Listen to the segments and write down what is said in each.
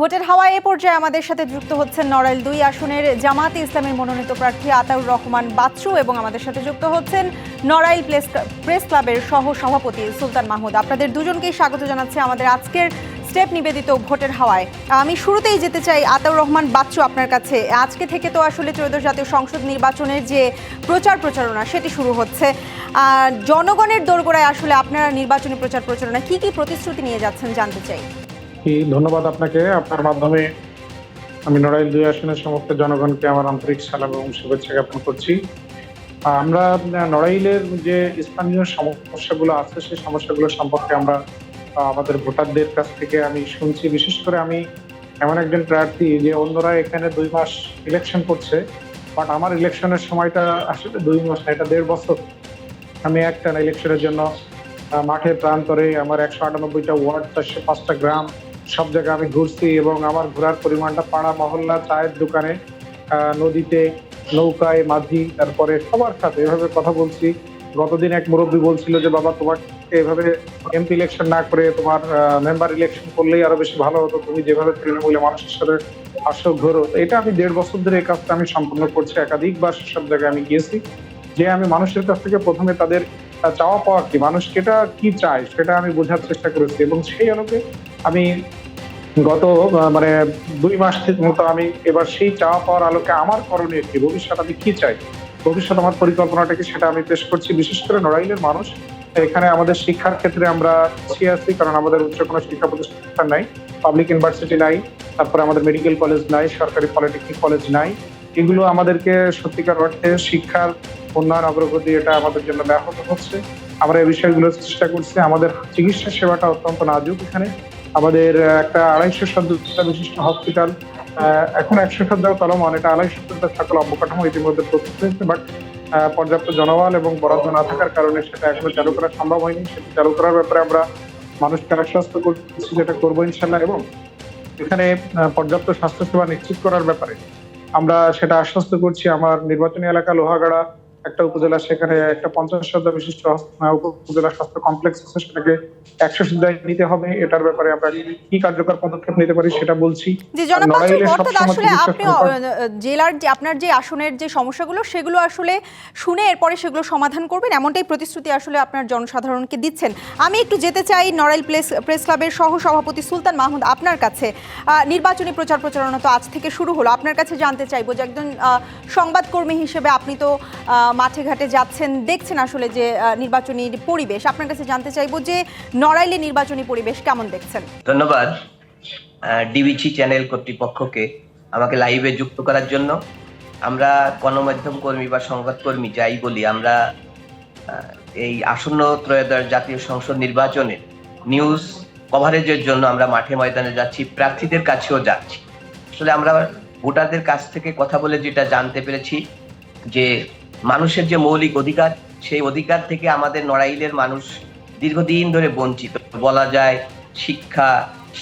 ভোটের হাওয়া এ পর্যায়ে আমাদের সাথে যুক্ত হচ্ছেন নড়াইল দুই আসনের জামাতে ইসলামের মনোনীত প্রার্থী আতাউর রহমান বাচ্চু এবং আমাদের সাথে যুক্ত হচ্ছেন নড়াইল প্রেস প্রেস ক্লাবের সহ সভাপতি সুলতান মাহমুদ। আপনাদের দুজনকেই স্বাগত জানাচ্ছি আমাদের আজকের স্টেপ নিবেদিত ভোটের হাওয়ায়। আমি শুরুতেই যেতে চাই আতাউর রহমান বাচ্চু আপনার কাছে। আজকে থেকে তো আসলে ত্রয়োদশ জাতীয় সংসদ নির্বাচনের যে প্রচার প্রচারণা, সেটি শুরু হচ্ছে। জনগণের দোরগোড়ায় আসলে আপনারা নির্বাচনী প্রচার প্রচারণা কি কি প্রতিশ্রুতি নিয়ে যাচ্ছেন জানতে চাই। ধন্যবাদ আপনাকে। আপনার মাধ্যমে আমি নড়াইল দুই আসনের সমস্ত জনগণকে আমার আন্তরিক সালাম এবং শুভেচ্ছা জ্ঞাপন করছি। আমরা নড়াইলের যে স্থানীয় সমস্যাগুলো আছে সেই সমস্যাগুলো সম্পর্কে আমরা আমাদের ভোটারদের কাছ থেকে আমি শুনছি। বিশেষ করে আমি এমন একজন প্রার্থী যে অন্যরা এখানে দুই মাস ইলেকশন করছে বাট আমার ইলেকশনের সময়টা আসলে দুই মাস এটা দেড় বছর। আমি একটা ইলেকশনের জন্য আহ, মাঠে প্রান্তরে আমার একশো আটানব্বইটা ওয়ার্ড চারশো পাঁচটা গ্রাম সব জায়গায় আমি ঘুরছি এবং আমার ঘোরার পরিমাণটা পাড়া মহল্লা, চায়ের দোকানে নদীতে, নৌকায়, মাঝি, তারপরে সবার সাথে এভাবে কথা বলছি। গতদিন এক মুরব্বী বলছিল যে, বাবা, তোমাকে এভাবে এমপি ইলেকশন না করে তোমার মেম্বার ইলেকশন করলেই আরও বেশি ভালো হতো। তুমি যেভাবে তৃণমূলে মানুষের সাথে আসো, ঘোরো। এটা আমি দেড় বছর ধরে এই কাজটা আমি সম্পন্ন করছি। একাধিকবার সব জায়গায় আমি গিয়েছি। যে আমি মানুষের কাছ থেকে প্রথমে তাদের চাওয়া পাওয়া কি, মানুষ সেটা কি চায়, সেটা আমি বোঝার চেষ্টা করেছি এবং সেই আলোকে আমি গত মানে দুই মাস মতো আমি এবার সেই চাওয়া পাওয়ার আলোকে আমার করণীয় কি? ভবিষ্যৎ আমি কি চাই? ভবিষ্যৎ আমার পরিকল্পনাটা কি সেটা আমি পেশ করছি। বিশেষ করে নড়াইলের মানুষ, এখানে আমাদের শিক্ষার ক্ষেত্রে আমরা পিছিয়ে আছি, কারণ আমাদের উচ্চ কোনো শিক্ষা প্রতিষ্ঠান নাই পাবলিক ইউনিভার্সিটি নাই, তারপরে আমাদের মেডিকেল কলেজ নাই, সরকারি পলিটেকনিক কলেজ নাই। এগুলো আমাদেরকে সত্যিকার অর্থে শিক্ষার উন্নয়ন অগ্রগতি এটা আমাদের জন্য ব্যাহত হচ্ছে। আমরা এই বিষয়গুলো চেষ্টা করছি। আমাদের চিকিৎসা সেবাটা অত্যন্ত নাজুক এখানে। আমাদের একটা আড়াইশো সদস্য বিশিষ্ট হসপিটাল এখন একশো সজ্জাও চলমান। এটা আড়াইশো সজ্জার সকল অবকাঠামো ইতিমধ্যে প্রস্তুত হয়েছে বাট পর্যাপ্ত জনবল এবং বরাদ্দ না থাকার কারণে সেটা এখনও চালু করা সম্ভব হয়নি। সেটা চালু করার ব্যাপারে আমরা মানুষকে আশ্বস্ত করছি যেটা করব ইনশাল্লাহ এবং এখানে পর্যাপ্ত স্বাস্থ্যসেবা নিশ্চিত করার ব্যাপারে আমরা সেটা আশ্বস্ত করছি। আমার নির্বাচনী এলাকা লোহাগাড়া একটা উপজেলা সেখানে একটা পঞ্চাশ শয্যা বিশিষ্ট উপজেলা স্বাস্থ্য কমপ্লেক্স আছে সেটাকে একশো শয্যায় নিতে হবে। এটার ব্যাপারে আমরা কি কার্যকর পদক্ষেপ নিতে পারি সেটা বলছি। আসলে আপনি জেলার যে আপনার যে আসনের যে সমস্যাগুলো সেগুলো আসলে শুনে এরপরে সেগুলো সমাধান করবেন। এমনটাই প্রতিশ্রুতি আসলে আপনার জনসাধারণকে দিচ্ছেন। আমি একটু যেতে চাই নড়াইল প্রেস প্রেস ক্লাবের সহ সভাপতি সুলতান মাহমুদ আপনার কাছে। নির্বাচনী প্রচার প্রচারণা তো আজ থেকে শুরু হলো। আপনার কাছে জানতে চাইব যে একজন সংবাদকর্মী হিসেবে আপনি তো মাঠে ঘাটে যাচ্ছেন, দেখছেন আসলে যে নির্বাচনী পরিবেশ। আপনার কাছে জানতে চাইব যে, নড়াইলে নির্বাচনী পরিবেশ কেমন দেখছেন? ধন্যবাদ। ডিবিসি চ্যানেল কর্তৃপক্ষকে আমাকে লাইভে যুক্ত করার জন্য। আমরা গণমাধ্যম কর্মী বা সংবাদকর্মী যাই বলি, আমরা এই আসন্ন ত্রয়োদশ জাতীয় সংসদ নির্বাচনে নিউজ কভারেজের জন্য আমরা মাঠে ময়দানে যাচ্ছি, প্রার্থীদের কাছেও যাচ্ছি। আসলে আমরা ভোটারদের কাছ থেকে কথা বলে যেটা জানতে পেরেছি যে মানুষের যে মৌলিক অধিকার, সেই অধিকার থেকে আমাদের নড়াইলের মানুষ দীর্ঘদিন ধরে বঞ্চিত। বলা যায় শিক্ষা,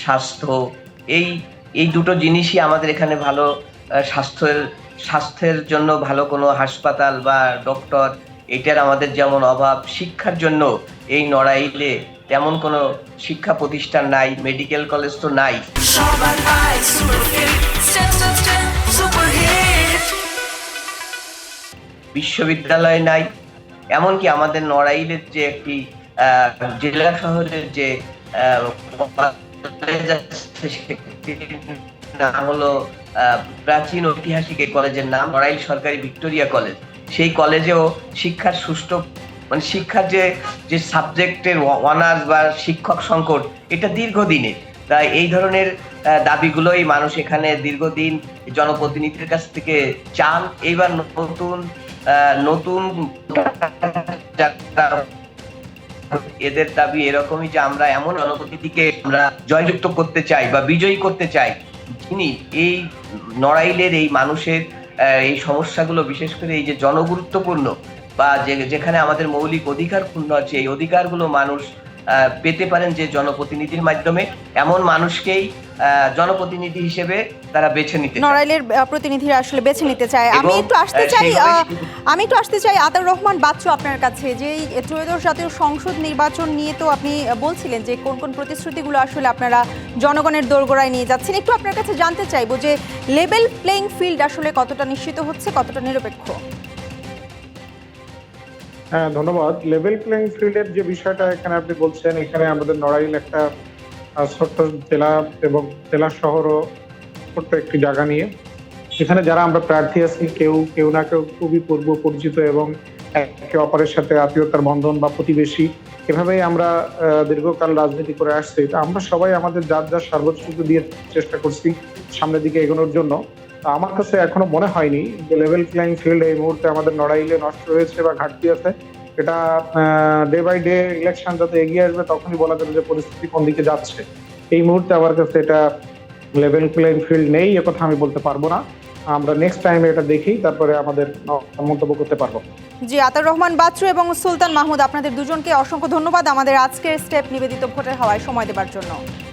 স্বাস্থ্য, এই এই দুটো জিনিসই আমাদের এখানে ভালো স্বাস্থ্যের স্বাস্থ্যের জন্য ভালো কোনো হাসপাতাল বা ডক্টর, এটার আমাদের যেমন অভাব, শিক্ষার জন্য এই নড়াইলে তেমন কোনো শিক্ষা প্রতিষ্ঠান নাই, মেডিকেল কলেজ তো নাই। বিশ্ববিদ্যালয় নাই, এমনকি আমাদের নড়াইলের যে একটি জেলা শহরের যে নাম হলো প্রাচীন ঐতিহাসিক এই কলেজের নাম নড়াইল সরকারি ভিক্টোরিয়া কলেজ সেই কলেজেও শিক্ষার সুষ্ঠু মানে শিক্ষার যে যে সাবজেক্টের অনার্স বা শিক্ষক সংকট, এটা দীর্ঘদিনের। তাই এই ধরনের দাবিগুলোই মানুষ এখানে দীর্ঘদিন জনপ্রতিনিধির কাছ থেকে চান। এইবার নতুন নতুন এদের দাবি এরকমই যে আমরা এমন জনপ্রতিনিধিকে আমরা জয়যুক্ত করতে চাই বা বিজয়ী করতে চাই। যিনি এই নড়াইলের এই মানুষের এই সমস্যাগুলো, বিশেষ করে এই যে জনগুরুত্বপূর্ণ বা যেখানে আমাদের মৌলিক অধিকার ক্ষুণ্ণ আছে, এই অধিকারগুলো মানুষ পেতে পারেন যে জনপ্রতিনিধির মাধ্যমে। এমন মানুষকেই জনপ্রতিনিধি হিসেবে তারা বেছে নিতে নড়াইলের প্রতিনিধিরা আসলে বেছে নিতে চায়। আমি একটু আসতে চাই আমি একটু আসতে চাই আতাউর রহমান বাচ্চু আপনার কাছে যে ত্রয়োদশ জাতীয় সংসদ নির্বাচন নিয়ে তো আপনি বলছিলেন যে কোন কোন প্রতিশ্রুতিগুলো আসলে আপনারা জনগণের দোরগোড়ায় নিয়ে যাচ্ছেন। একটু আপনার কাছে জানতে চাইব যে লেভেল প্লেইং ফিল্ড আসলে কতটা নিশ্চিত হচ্ছে কতটা নিরপেক্ষ? হ্যাঁ ধন্যবাদ। লেভেল প্লেইং ফিল্ডের যে বিষয়টা এখানে আপনি বলছেন, এখানে আমাদের নড়াইল একটা ছোট্ট জেলা এবং জেলা শহরও ছোট্ট একটি জায়গা নিয়ে। এখানে যারা আমরা প্রার্থী আছি, কেউ কেউ না কেউ খুবই পূর্ব পরিচিত এবং একে অপরের সাথে আত্মীয়তার বন্ধন বা প্রতিবেশী। এভাবেই আমরা দীর্ঘকাল রাজনীতি করে আসছি। তা আমরা সবাই আমাদের যার যার সর্বোচ্চ দিয়ে চেষ্টা করছি সামনের দিকে এগোনোর জন্য। আমার কাছে এখনও মনে হয়নি যে লেভেল প্লেইং ফিল্ড এই মুহূর্তে আমাদের নড়াইলে নষ্ট হয়েছে বা ঘাটতি আছে। এটা ডে বাই ডে ইলেকশন যত এগিয়ে আসবে, তখনই বলা যাবে যে পরিস্থিতি কোন দিকে যাচ্ছে। এই মুহূর্তে আমার কাছে এটা লেভেল প্লেইং ফিল্ড নেই কথা আমি বলতে পারব না। আমরা নেক্সট টাইমে এটা দেখি, তারপরে আমাদের মন্তব্য করতে পারব। জি আতার রহমান বাচ্চু এবং সুলতান মাহমুদ, আপনাদের দুজনকে অসংখ্য ধন্যবাদ আমাদের আজকের স্টেপ নিবেদিত ভোটের হওয়ায় সময় দেবার জন্য।